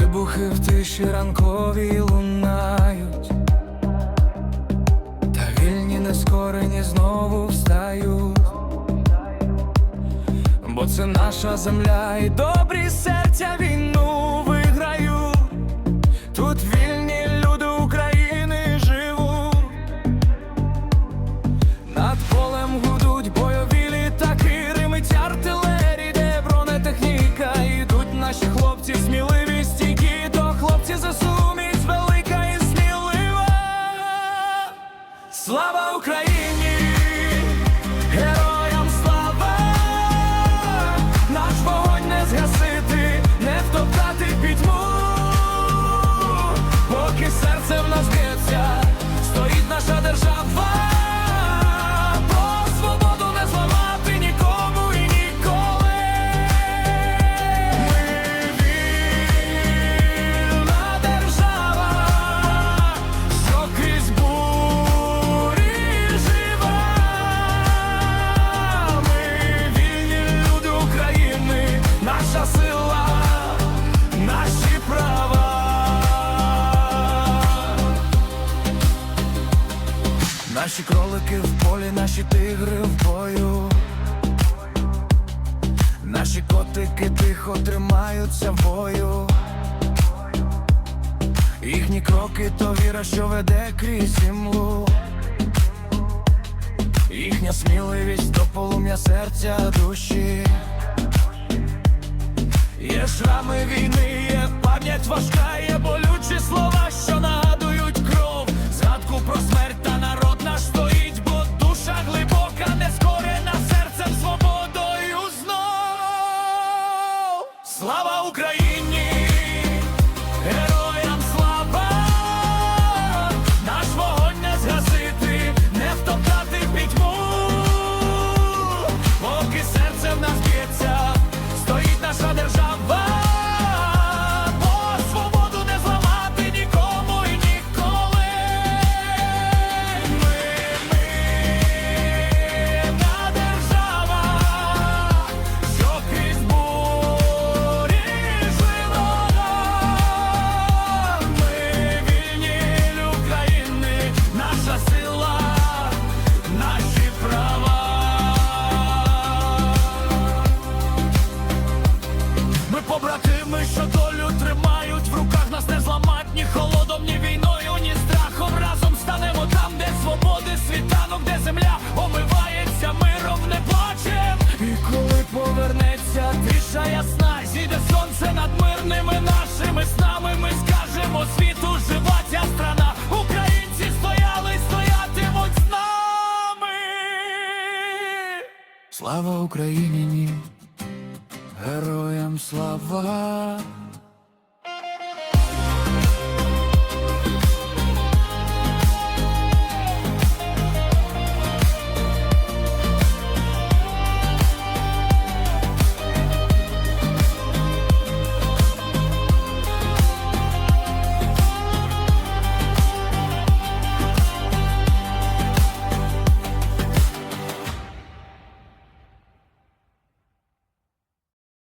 духи в тиші ранковій лунають, та вільні нескорені знову встають, бо це наша земля і добрі серця війну Наші кролики в полі, наші тигри в бою. Наші котики тихо тримаються в бою. Їхні кроки то віра, що веде крізь імлу. Їхня сміливість до полум'я серця душі. Є шрами війни, є пам'ять важка, що долю тримають в руках нас не зламать ні холодом, ні війною, ні страхом. Разом станемо там, де свободи світанок, де земля омивається, миром не плачем. І коли повернеться тиша ясна, зійде сонце над мирними нашими снами. Ми скажемо світу, жива ця страна. Українці стояли, стоятимуть з нами. Слава Україні! Героям слава,